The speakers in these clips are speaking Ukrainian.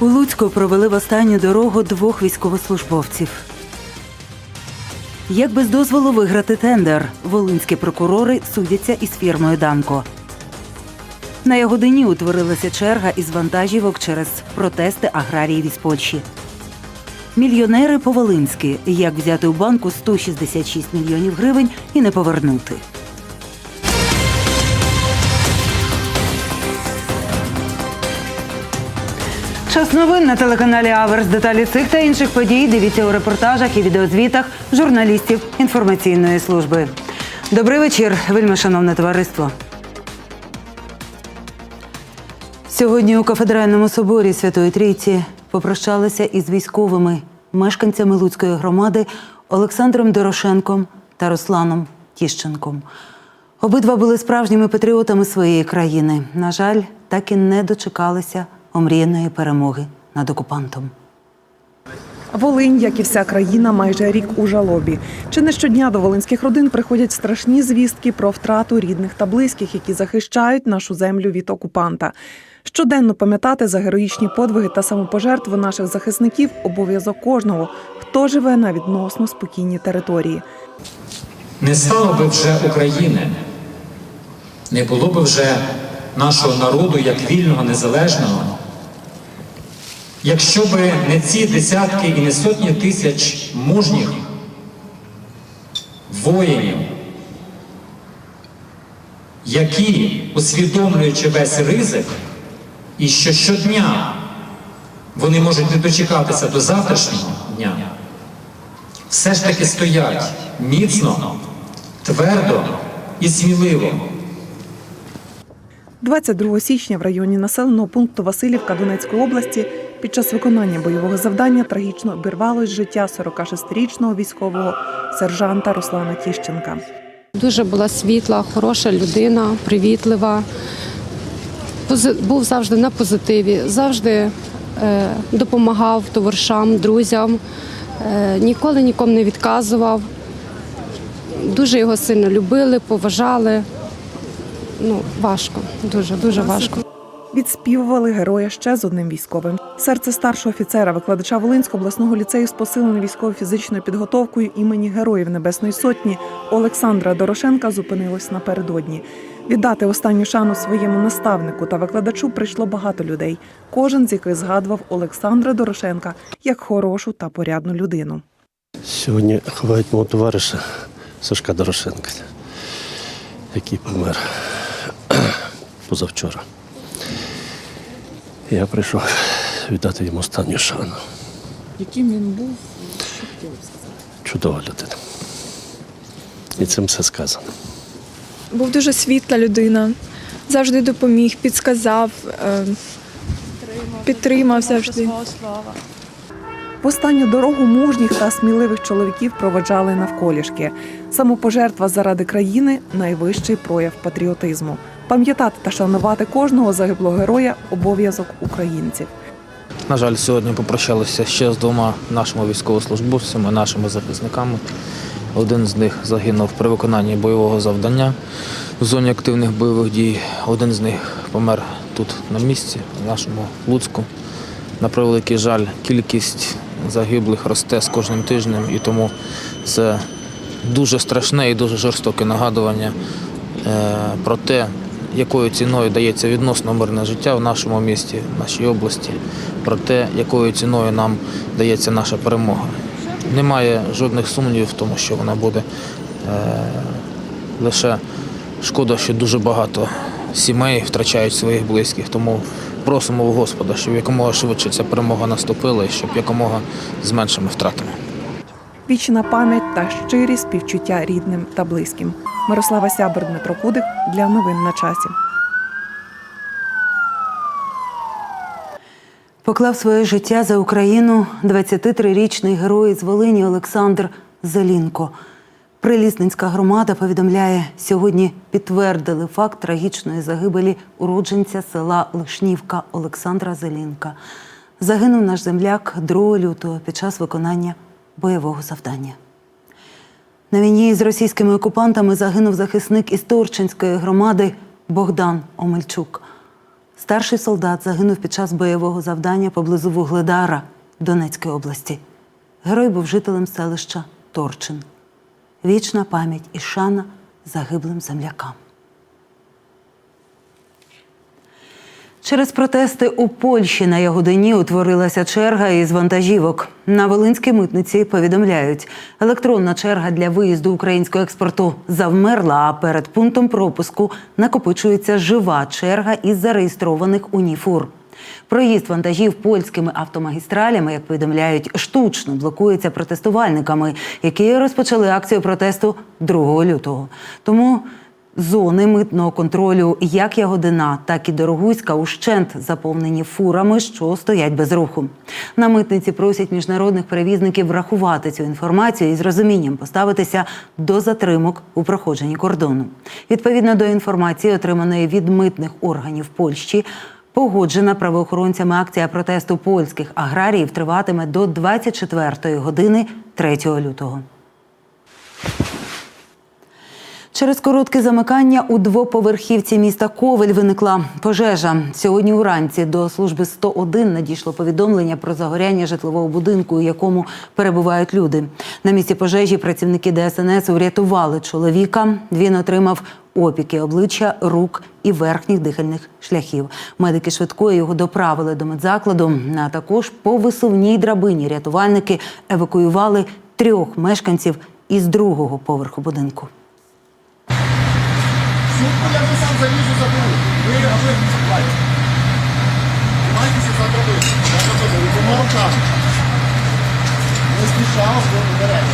У Луцьку провели в останню дорогу двох військовослужбовців. Як без дозволу виграти тендер, волинські прокурори судяться із фірмою Данко. На Ягодині утворилася черга із вантажівок через протести аграріїв із Польщі. Мільйонери по-волинськи. Як взяти у банку 166 мільйонів гривень і не повернути. Час новин на телеканалі Аверс. Деталі цих та інших подій дивіться у репортажах і відеозвітах журналістів інформаційної служби. Добрий вечір, вельми шановне товариство. Сьогодні у кафедральному соборі Святої Трійці попрощалися із військовими мешканцями Луцької громади Олександром Дорошенком та Русланом Тіщенком. Обидва були справжніми патріотами своєї країни. На жаль, так і не дочекалися омріяної перемоги над окупантом. Волинь, як і вся країна, майже рік у жалобі. Чи не щодня до волинських родин приходять страшні звістки про втрату рідних та близьких, які захищають нашу землю від окупанта. Щоденно пам'ятати за героїчні подвиги та самопожертви наших захисників обов'язок кожного, хто живе на відносно спокійній території. Не стало би вже України, не було би вже нашого народу як вільного, незалежного, якщо би не ці десятки і не сотні тисяч мужніх воїнів, які, усвідомлюючи весь ризик, і що щодня вони можуть не дочекатися до завтрашнього дня, все ж таки стоять міцно, твердо і сміливо. 22 січня в районі населеного пункту Васильівка Донецької області під час виконання бойового завдання трагічно обірвалось життя 46-річного військового сержанта Руслана Тіщенка. Дуже була світла, хороша людина, привітлива. Був завжди на позитиві, завжди е, допомагав товаришам, друзям, е, ніколи нікому не відказував. Дуже його сильно любили, поважали. Ну, важко, дуже, дуже важко. Відспівували героя ще з одним військовим. Серце старшого офіцера, викладача Волинського обласного ліцею з посиленою військово-фізичною підготовкою імені Героїв Небесної Сотні Олександра Дорошенка зупинилось напередодні. Віддати останню шану своєму наставнику та викладачу прийшло багато людей. Кожен з яких згадував Олександра Дорошенка як хорошу та порядну людину. Сьогодні ховають мого товариша Сашка Дорошенка, який помер позавчора. Я прийшов віддати йому останню шану. Яким він був, що хотіли б сказати? Чудова людина. І цим все сказано. Був дуже світла людина, завжди допоміг, підсказав, е, підтримав завжди. В останню дорогу мужніх та сміливих чоловіків проведжали навколішки. Самопожертва заради країни найвищий прояв патріотизму. Пам'ятати та шанувати кожного загиблого героя обов'язок українців. На жаль, сьогодні попрощалися ще з двома нашими військовослужбовцями, нашими захисниками. Один з них загинув при виконанні бойового завдання в зоні активних бойових дій. Один з них помер тут на місці, в нашому Луцьку. На превеликий жаль, кількість загиблих росте з кожним тижнем, і тому це дуже страшне і дуже жорстоке нагадування е, про те, якою ціною дається відносно мирне життя в нашому місті, в нашій області, про те, якою ціною нам дається наша перемога. Немає жодних сумнівів в тому, що вона буде. Е, лише шкода, що дуже багато сімей втрачають своїх близьких. Тому просимо у Господа, щоб якомога швидше ця перемога наступила і щоб якомога з меншими втратами. Вічна пам'ять та щирі співчуття рідним та близьким. Мирослава Сябер, Дмитро Кудик для новин на часі. Поклав своє життя за Україну 23-річний герой з Волині Олександр Зелінко. Прилісненська громада повідомляє, сьогодні підтвердили факт трагічної загибелі уродженця села Лишнівка Олександра Зелінка. Загинув наш земляк 2 лютого під час виконання бойового завдання. На війні з російськими окупантами загинув захисник із Торчинської громади Богдан Омельчук. Старший солдат загинув під час бойового завдання поблизу Вугледара Донецької області. Герой був жителем селища Торчин. Вічна пам'ять і шана загиблим землякам. Через протести у Польщі на Ягодині утворилася черга із вантажівок. На Волинській митниці повідомляють, електронна черга для виїзду українського експорту завмерла, а перед пунктом пропуску накопичується жива черга із зареєстрованих у ній. Проїзд вантажів польськими автомагістралями, як повідомляють, штучно блокується протестувальниками, які розпочали акцію протесту 2 лютого. Тому Зони митного контролю як Ягодина, так і Дорогуська ущент заповнені фурами, що стоять без руху. На митниці просять міжнародних перевізників врахувати цю інформацію і з розумінням поставитися до затримок у проходженні кордону. Відповідно до інформації, отриманої від митних органів Польщі, погоджена правоохоронцями акція протесту польських аграріїв триватиме до 24 години 3 лютого. Через коротке замикання у двоповерхівці міста Ковель виникла пожежа. Сьогодні уранці до служби 101 надійшло повідомлення про загоряння житлового будинку, у якому перебувають люди. На місці пожежі працівники ДСНС урятували чоловіка. Він отримав опіки обличчя, рук і верхніх дихальних шляхів. Медики швидкої його доправили до медзакладу. А також по висувній драбині рятувальники евакуювали трьох мешканців із другого поверху будинку. Вже сам залізу забув. Ви аби не заплатите. Тримайтеся за. Я забув. Двома руками. Не спішав, бо вперед.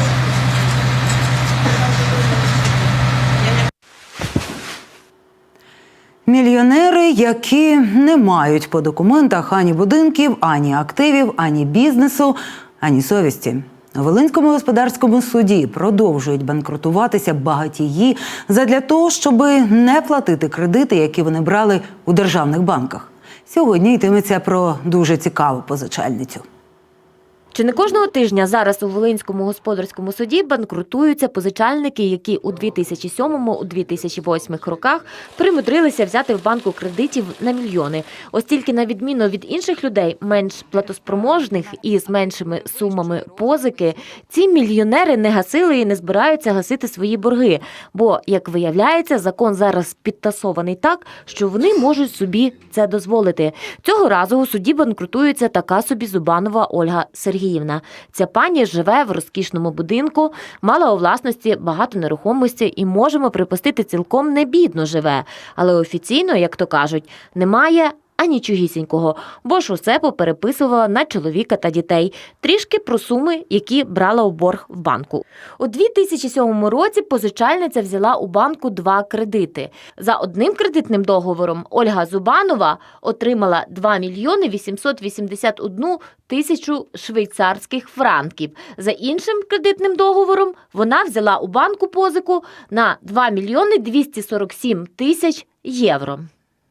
Мільйонери, які не мають по документах ані будинків, ані активів, ані бізнесу, ані совісті. У Волинському господарському суді продовжують банкрутуватися багатії задля того, щоб не платити кредити, які вони брали у державних банках. Сьогодні йтиметься про дуже цікаву позичальницю. Чи не кожного тижня зараз у Волинському господарському суді банкрутуються позичальники, які у 2007-2008 роках примудрилися взяти в банку кредитів на мільйони. Ось тільки на відміну від інших людей, менш платоспроможних і з меншими сумами позики, ці мільйонери не гасили і не збираються гасити свої борги. Бо, як виявляється, закон зараз підтасований так, що вони можуть собі це дозволити. Цього разу у суді банкрутується така собі Зубанова Ольга Сергіївна. Ця пані живе в розкішному будинку, мала у власності багато нерухомості і можемо припустити, цілком не бідно живе. Але офіційно, як то кажуть, немає. А нічогісінького, бо ж усе попереписувала на чоловіка та дітей. Трішки про суми, які брала у борг в банку. У 2007 році позичальниця взяла у банку два кредити. За одним кредитним договором Ольга Зубанова отримала 2 мільйони 881 тисячу швейцарських франків. За іншим кредитним договором вона взяла у банку позику на 2 мільйони 247 тисяч євро.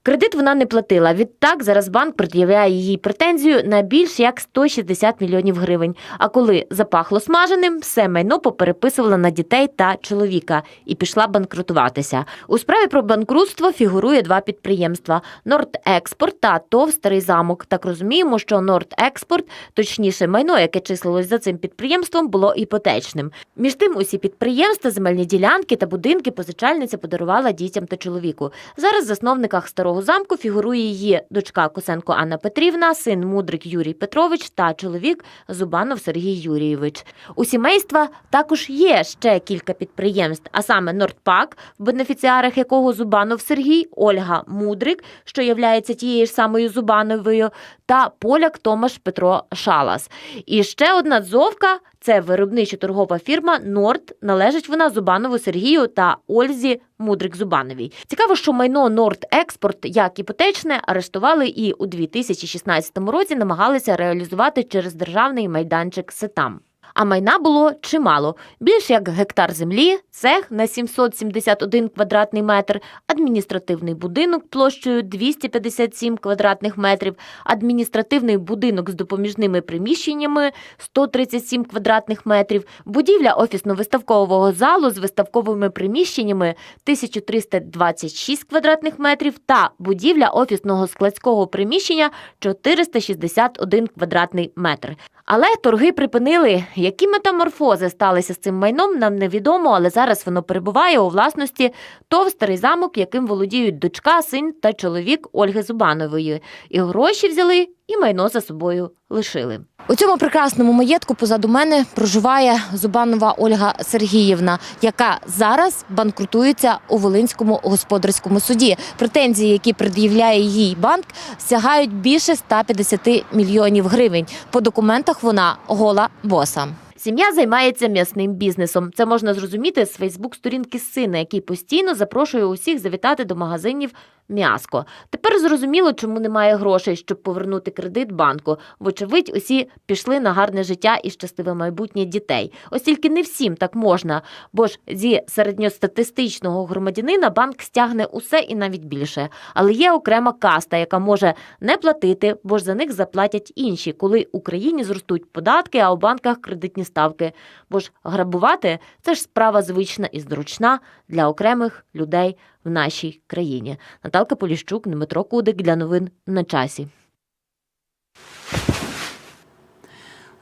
Кредит вона не платила. Відтак зараз банк пред'являє їй претензію на більш як 160 мільйонів гривень. А коли запахло смаженим, все майно попереписувала на дітей та чоловіка і пішла банкрутуватися. У справі про банкрутство фігурує два підприємства: Нордекспорт та ТОВ Старий замок. Так розуміємо, що Нордекспорт, точніше, майно, яке числилось за цим підприємством, було іпотечним. Між тим, усі підприємства, земельні ділянки та будинки позичальниця подарувала дітям та чоловіку. Зараз засновниках старого замку фігурує її дочка Косенко Анна Петрівна, син Мудрик Юрій Петрович та чоловік Зубанов Сергій Юрійович. У сімейства також є ще кілька підприємств, а саме Нордпак, в бенефіціарах якого Зубанов Сергій, Ольга Мудрик, що являється тією ж самою Зубановою, та поляк Томаш Петро Шалас. І ще одна дзовка це виробнича торгова фірма Норд. Належить вона Зубанову Сергію та Ользі Мудрик Зубановій. Цікаво, що майно Норд Експорт як іпотечне арештували і у 2016 році намагалися реалізувати через державний майданчик Сетам. А майна було чимало. Більш як гектар землі, цех на 771 квадратний метр, адміністративний будинок площею 257 квадратних метрів, адміністративний будинок з допоміжними приміщеннями 137 квадратних метрів, будівля офісно-виставкового залу з виставковими приміщеннями 1326 квадратних метрів та будівля офісного складського приміщення 461 квадратний метр. Але торги припинили. Які метаморфози сталися з цим майном, нам невідомо, але зараз воно перебуває у власності ТОВ «Старий замок, яким володіють дочка, син та чоловік Ольги Зубанової. І гроші взяли, і майно за собою лишили. У цьому прекрасному маєтку позаду мене проживає Зубанова Ольга Сергіївна, яка зараз банкрутується у Волинському господарському суді. Претензії, які пред'являє їй банк, сягають більше 150 мільйонів гривень. По документах вона гола боса. Сім'я займається м'ясним бізнесом. Це можна зрозуміти з Фейсбук-сторінки сина, який постійно запрошує усіх завітати до магазинів м'яско. Тепер зрозуміло, чому немає грошей, щоб повернути кредит банку. Вочевидь, усі пішли на гарне життя і щасливе майбутнє дітей. Ось тільки не всім так можна, бо ж зі середньостатистичного громадянина банк стягне усе і навіть більше. Але є окрема каста, яка може не платити, бо ж за них заплатять інші, коли Україні зростуть податки, а у банках кредитні ставки. Бо ж грабувати це ж справа звична і зручна для окремих людей в нашій країні. Наталка Поліщук, Дмитро Кудик для новин на часі.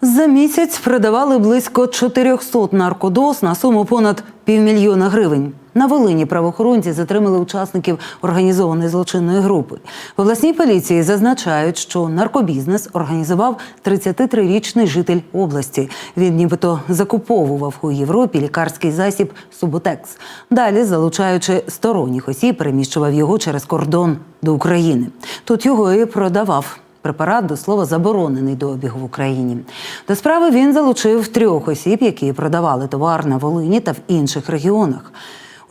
За місяць продавали близько 400 наркодоз на суму понад півмільйона гривень. На Волині правоохоронці затримали учасників організованої злочинної групи. В обласній поліції зазначають, що наркобізнес організував 33-річний житель області. Він нібито закуповував у Європі лікарський засіб Суботекс. Далі, залучаючи сторонніх осіб, переміщував його через кордон до України. Тут його і продавав. Препарат до слова заборонений до обігу в Україні. До справи він залучив трьох осіб, які продавали товар на Волині та в інших регіонах.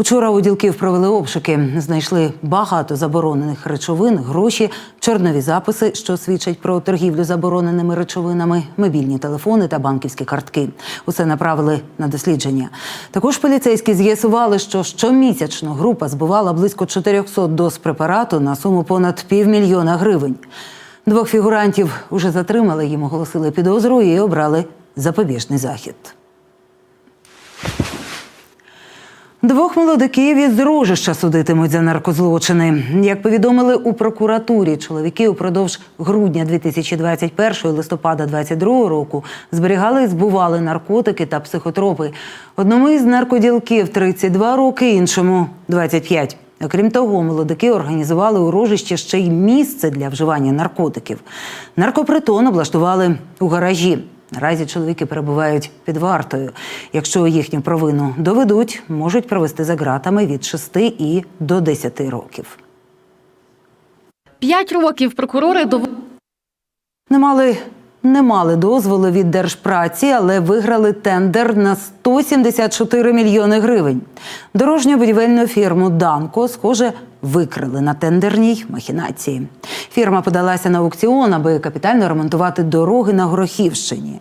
Учора у ділків провели обшуки, знайшли багато заборонених речовин, гроші, чорнові записи, що свідчать про торгівлю забороненими речовинами, мобільні телефони та банківські картки. Усе направили на дослідження. Також поліцейські з'ясували, що щомісячно група збувала близько 400 доз препарату на суму понад півмільйона гривень. Двох фігурантів уже затримали, їм оголосили підозру і обрали запобіжний захід. Двох молодиків із Рожища судитимуть за наркозлочини. Як повідомили у прокуратурі, чоловіки упродовж грудня 2021 і листопада 2022 року зберігали і збували наркотики та психотропи. Одному із наркоділків 32 роки, іншому 25. Окрім того, молодики організували у рожищі ще й місце для вживання наркотиків. Наркопритон облаштували у гаражі. Наразі чоловіки перебувають під вартою. Якщо їхню провину доведуть, можуть провести за ґратами від 6 і до 10 років. П'ять років прокурори довели. Не мали, не мали дозволу від держпраці, але виграли тендер на 174 мільйони гривень. Дорожню будівельну фірму Данко, схоже, викрили на тендерній махінації. Фірма подалася на аукціон, аби капітально ремонтувати дороги на Горохівщині.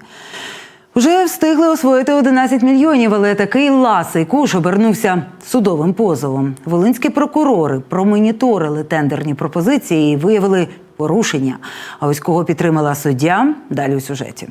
Вже встигли освоїти 11 мільйонів, але такий ласий куш обернувся судовим позовом. Волинські прокурори промоніторили тендерні пропозиції і виявили порушення. А ось кого підтримала суддя далі у сюжеті.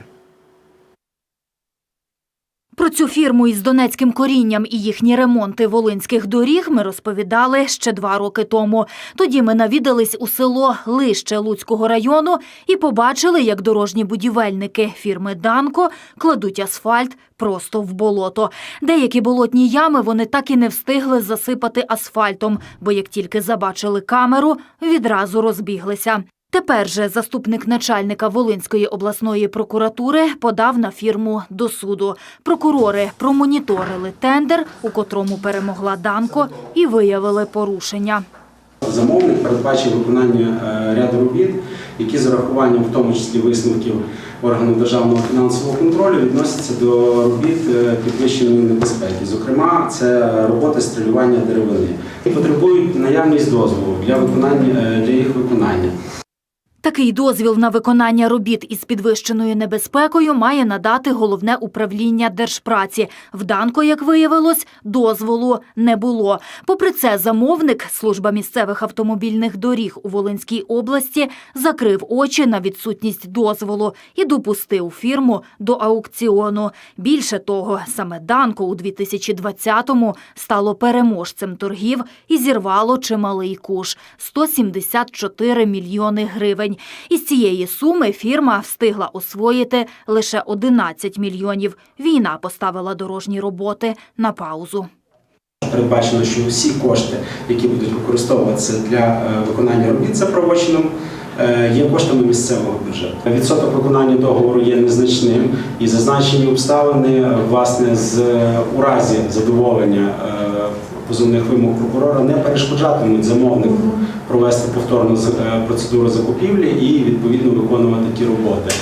Про цю фірму із донецьким корінням і їхні ремонти волинських доріг ми розповідали ще два роки тому. Тоді ми навідались у село Лище Луцького району і побачили, як дорожні будівельники фірми Данко кладуть асфальт просто в болото. Деякі болотні ями вони так і не встигли засипати асфальтом, бо як тільки забачили камеру, відразу розбіглися. Тепер же заступник начальника Волинської обласної прокуратури подав на фірму до суду. Прокурори промоніторили тендер, у котрому перемогла Данко, і виявили порушення. Замовник передбачив виконання е, ряду робіт, які з урахуванням, в тому числі висновків органу державного фінансового контролю, відносяться до робіт е, підвищеної небезпеки. Зокрема, це роботи стрілювання деревини і потребують наявність дозволу для виконання е, для їх виконання. Такий дозвіл на виконання робіт із підвищеною небезпекою має надати головне управління держпраці. В Данко, як виявилось, дозволу не було. Попри це, замовник служба місцевих автомобільних доріг у Волинській області закрив очі на відсутність дозволу і допустив фірму до аукціону. Більше того, саме Данко у 2020-му стало переможцем торгів і зірвало чималий куш – 174 мільйони гривень. Із цієї суми фірма встигла освоїти лише 11 мільйонів. Війна поставила дорожні роботи на паузу. Передбачено, що всі кошти, які будуть використовуватися для е, виконання робіт за правочином, е, є коштами місцевого бюджету. Відсоток виконання договору є незначним і зазначені обставини, власне, з у разі задоволення е, позовних вимог прокурора не перешкоджатимуть замовнику провести повторну е, процедуру закупівлі і відповідно виконувати ті роботи.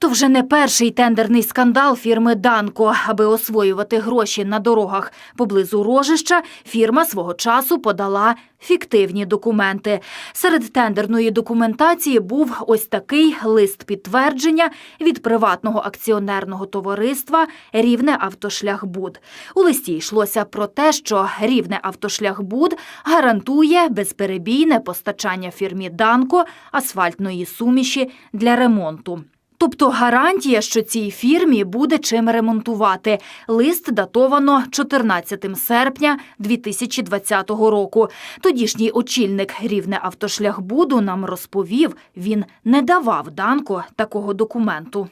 То вже не перший тендерний скандал фірми Данко. Аби освоювати гроші на дорогах поблизу Рожища, фірма свого часу подала фіктивні документи. Серед тендерної документації був ось такий лист підтвердження від приватного акціонерного товариства Рівне Автошляхбуд. У листі йшлося про те, що Рівне Автошляхбуд гарантує безперебійне постачання фірмі Данко асфальтної суміші для ремонту. Тобто гарантія, що цій фірмі буде чим ремонтувати. Лист датовано 14 серпня 2020 року. Тодішній очільник Рівне автошляхбуду нам розповів, він не давав Данко такого документу.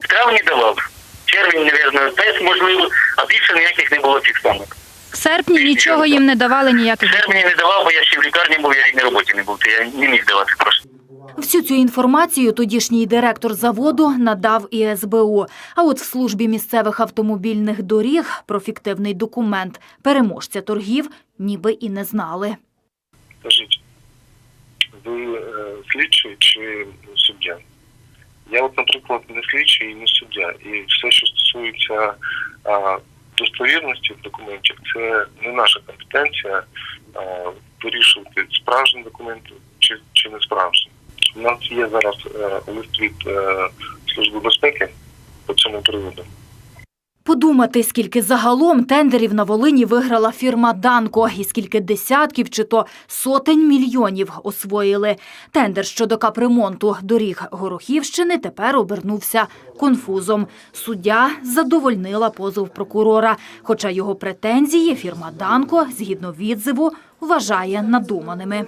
В травні давав. Червень, мабуть, теж можливо, а більше ніяких не було фіксанок. В серпні нічого їм не давали ніяких. В серпні не давав, бо я ще в лікарні був, я і на роботі не був, то я не міг давати просто. Всю цю інформацію тодішній директор заводу надав і СБУ. А от в службі місцевих автомобільних доріг про фіктивний документ переможця торгів ніби і не знали. Скажіть, ви е, слідчий чи суддя? Я, от, наприклад, не слідчий і не суддя. І все, що стосується достовірності документів, це не наша компетенція вирішувати справжні документи чи, чи не справжні. У нас є зараз е, лист від е, Служби безпеки по цьому приводу. Подумати, скільки загалом тендерів на Волині виграла фірма Данко, і скільки десятків чи то сотень мільйонів освоїли. Тендер щодо капремонту доріг Горохівщини тепер обернувся конфузом. Суддя задовольнила позов прокурора, хоча його претензії фірма Данко, згідно відзиву, вважає надуманими.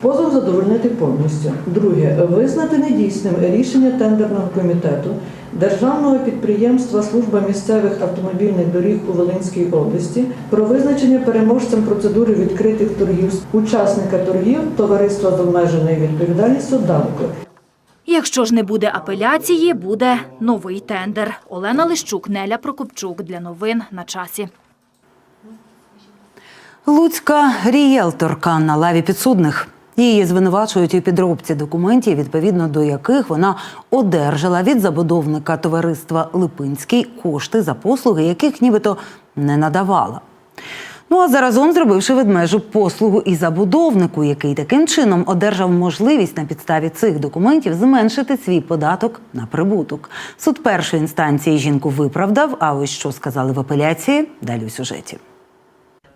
Позов задовольнити повністю. Друге, визнати недійсним рішення тендерного комітету Державного підприємства Служба місцевих автомобільних доріг у Волинській області про визначення переможцем процедури відкритих торгів учасника торгів товариства з обмеженою відповідальністю «Данко». Якщо ж не буде апеляції, буде новий тендер. Олена Лищук, Неля Прокопчук для новин на часі. Луцька рієлторка на лаві підсудних. Її звинувачують у підробці документів, відповідно до яких вона одержала від забудовника товариства Липинський кошти за послуги, яких нібито не надавала. Ну а заразом зробивши ведмежу послугу і забудовнику, який таким чином одержав можливість на підставі цих документів зменшити свій податок на прибуток. Суд першої інстанції жінку виправдав. А ось що сказали в апеляції далі у сюжеті.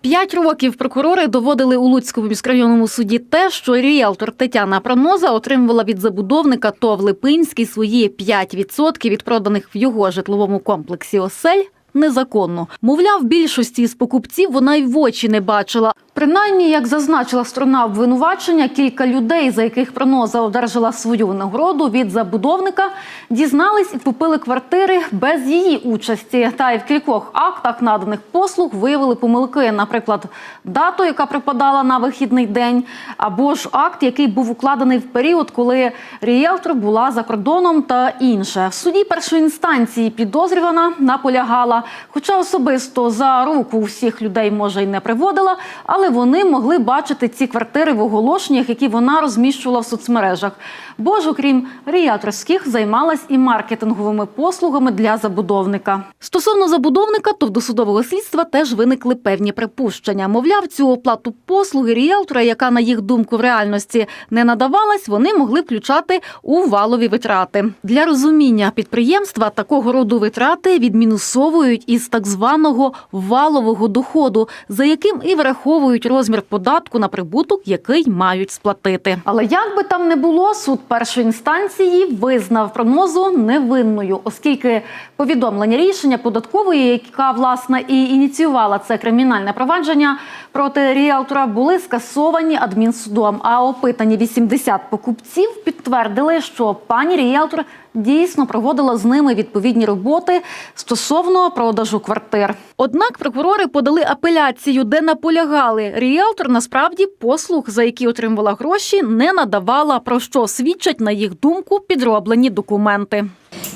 П'ять років прокурори доводили у Луцькому міськрайонному суді те, що ріелтор Тетяна Проноза отримувала від забудовника ТОВ Липинський свої 5% від проданих в його житловому комплексі осель незаконно. Мовляв, більшості з покупців вона й в очі не бачила. Принаймні, як зазначила сторона обвинувачення, кілька людей, за яких Проноза одержала свою нагороду від забудовника, дізнались і купили квартири без її участі. Та й в кількох актах наданих послуг виявили помилки, наприклад, дату, яка припадала на вихідний день, або ж акт, який був укладений в період, коли ріелтор була за кордоном та інше. В суді першої інстанції підозрювана наполягала, хоча особисто за руку всіх людей може й не приводила, але вони могли бачити ці квартири в оголошеннях, які вона розміщувала в соцмережах. Бо ж, окрім ріаторських, займалась і маркетинговими послугами для забудовника. Стосовно забудовника, то в досудового слідства теж виникли певні припущення. Мовляв, цю оплату послуги ріелтора, яка на їх думку в реальності не надавалась, вони могли включати у валові витрати. Для розуміння підприємства такого роду витрати відмінусовують із так званого валового доходу, за яким і враховують розмір податку на прибуток, який мають сплатити. Але як би там не було, суд першої інстанції визнав прогнозу невинною, оскільки повідомлення рішення податкової, яка власне і ініціювала це кримінальне провадження проти ріалтора, були скасовані адмінсудом. А опитані 80 покупців підтвердили, що пані ріалтор дійсно проводила з ними відповідні роботи стосовно продажу квартир. Однак прокурори подали апеляцію, де наполягали, ріалтор насправді послуг, за які отримувала гроші, не надавала, про що свідчать на їх думку підроблені документи.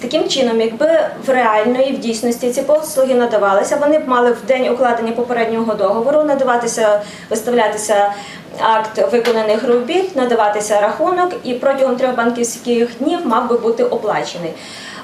Таким чином, якби в реальної в дійсності ці послуги надавалися, вони б мали в день укладення попереднього договору надаватися, виставлятися акт виконаних робіт, надаватися рахунок, і протягом трьох банківських днів мав би бути оплачений.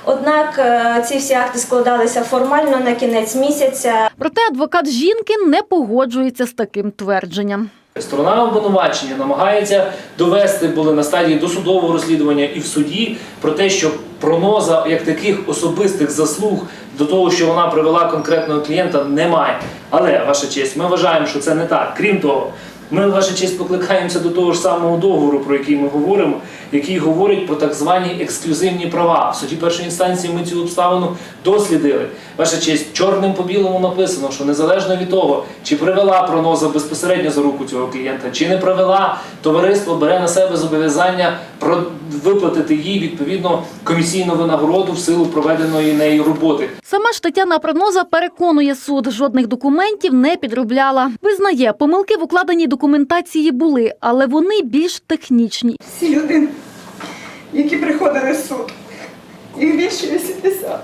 Однак е, ці всі акти складалися формально на кінець місяця. Проте адвокат жінки не погоджується з таким твердженням. Сторона обвинувачення намагається довести були на стадії досудового розслідування і в суді про те, що прогноза як таких особистих заслуг до того, що вона привела конкретного клієнта, немає. Але ваша честь, ми вважаємо, що це не так. Крім того, ми, ваша честь, покликаємося до того ж самого договору, про який ми говоримо, який говорить про так звані ексклюзивні права. В суді першої інстанції ми цю обставину дослідили. Ваша честь, чорним по білому написано, що незалежно від того, чи привела проноза безпосередньо за руку цього клієнта, чи не привела, товариство бере на себе зобов'язання про виплатити їй відповідно комісійну винагороду в силу проведеної нею роботи. Сама ж Тетяна Прогноза переконує суд, жодних документів не підробляла. Визнає, помилки в укладеній документації були, але вони більш технічні. Всі люди, які приходили в суд, їх більше 80.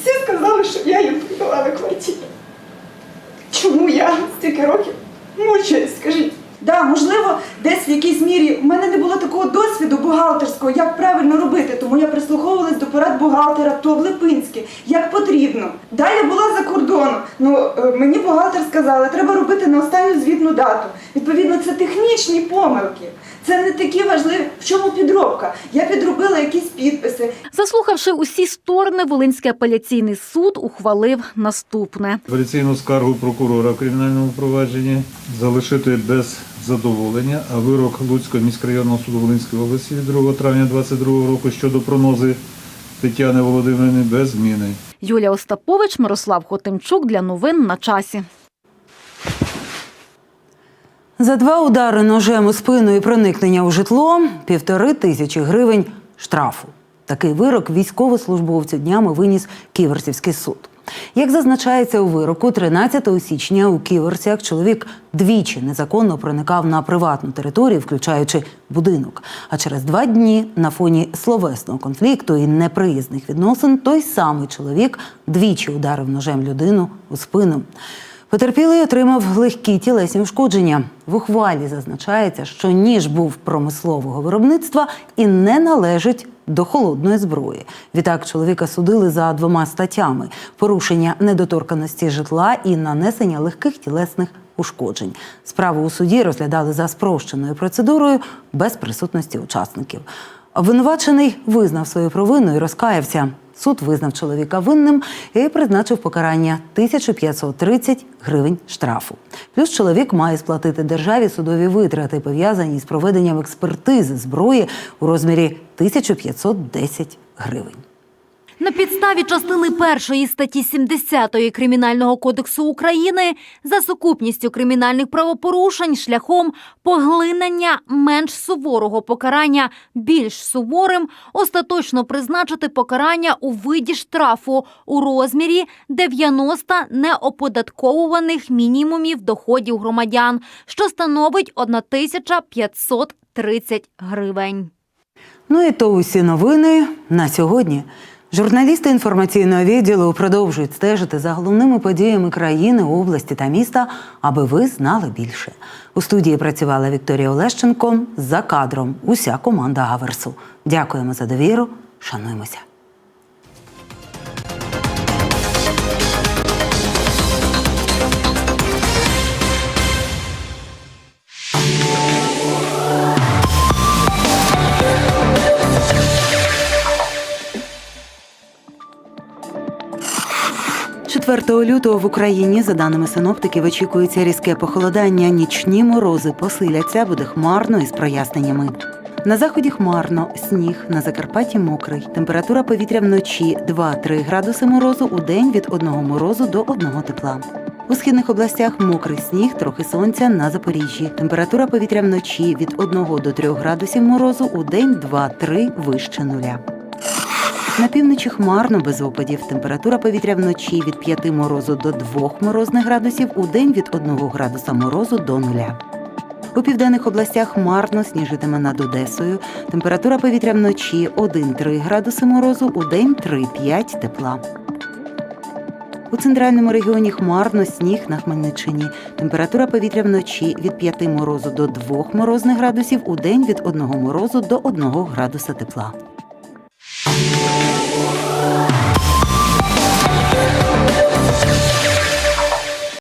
Всі сказали, що я їм продавала квартиру. Чому я стільки років мучаюсь, скажіть? Да, можливо, десь в якійсь мірі в мене не було такого досвіду бухгалтерського, як правильно робити, тому я прислуховувалась до порад бухгалтера то в Липинське, як потрібно. Да, я була за кордоном. Ну е, мені бухгалтер сказала, треба робити на останню звітну дату. Відповідно, це технічні помилки. Це не такі важливі. В чому підробка? Я підробила якісь підписи. Заслухавши усі сторони, Волинський апеляційний суд ухвалив наступне. Апеляційну скаргу прокурора в кримінальному провадженні залишити без задоволення, а вирок Луцького міськрайонного суду Волинської області від 2 травня 2022 року щодо прогнози Тетяни Володимирівни без зміни. Юлія Остапович, Мирослав Хотимчук для новин на часі. За два удари ножем у спину і проникнення у житло півтори тисячі гривень штрафу. Такий вирок військовослужбовцю днями виніс Ківерцівський суд. Як зазначається у вироку, 13 січня у Ківерцях чоловік двічі незаконно проникав на приватну територію, включаючи будинок. А через два дні на фоні словесного конфлікту і неприязних відносин той самий чоловік двічі ударив ножем людину у спину. Потерпілий отримав легкі тілесні ушкодження. В ухвалі зазначається, що ніж був промислового виробництва і не належить до холодної зброї. Відтак чоловіка судили за двома статтями: порушення недоторканості житла і нанесення легких тілесних ушкоджень. Справу у суді розглядали за спрощеною процедурою без присутності учасників. Обвинувачений визнав свою провину і розкаявся. Суд визнав чоловіка винним і призначив покарання 1530 гривень штрафу. Плюс чоловік має сплатити державі судові витрати, пов'язані з проведенням експертизи зброї у розмірі 1510 гривень. На підставі частини першої статті 70 Кримінального кодексу України за сукупністю кримінальних правопорушень шляхом поглинення менш суворого покарання більш суворим остаточно призначити покарання у виді штрафу у розмірі 90 неоподатковуваних мінімумів доходів громадян, що становить 1530 гривень. Ну і то усі новини на сьогодні. Журналісти інформаційного відділу продовжують стежити за головними подіями країни, області та міста, аби ви знали більше. У студії працювала Вікторія Олещенко. За кадром уся команда Аверсу. Дякуємо за довіру. Шануємося. – 4 лютого в Україні, за даними синоптиків, очікується різке похолодання. Нічні морози посиляться, буде хмарно із проясненнями. На заході хмарно, сніг, на Закарпатті мокрий. Температура повітря вночі 2-3 градуси морозу, у день від 1 морозу до 1 тепла. У східних областях мокрий сніг, трохи сонця на Запоріжжі. Температура повітря вночі від 1 до 3 градусів морозу, у день 2-3 вище нуля. На півночі хмарно без опадів. Температура повітря вночі від 5 морозу до 2 морозних градусів, у день від 1 градуса морозу до нуля. У південних областях хмарно сніжитиме над Одесою. Температура повітря вночі 1-3 градуси морозу, у день 3-5 тепла. У центральному регіоні хмарно сніг на Хмельниччині. Температура повітря вночі від 5 морозу до 2 морозних градусів, у день від 1 морозу до 1 градуса тепла.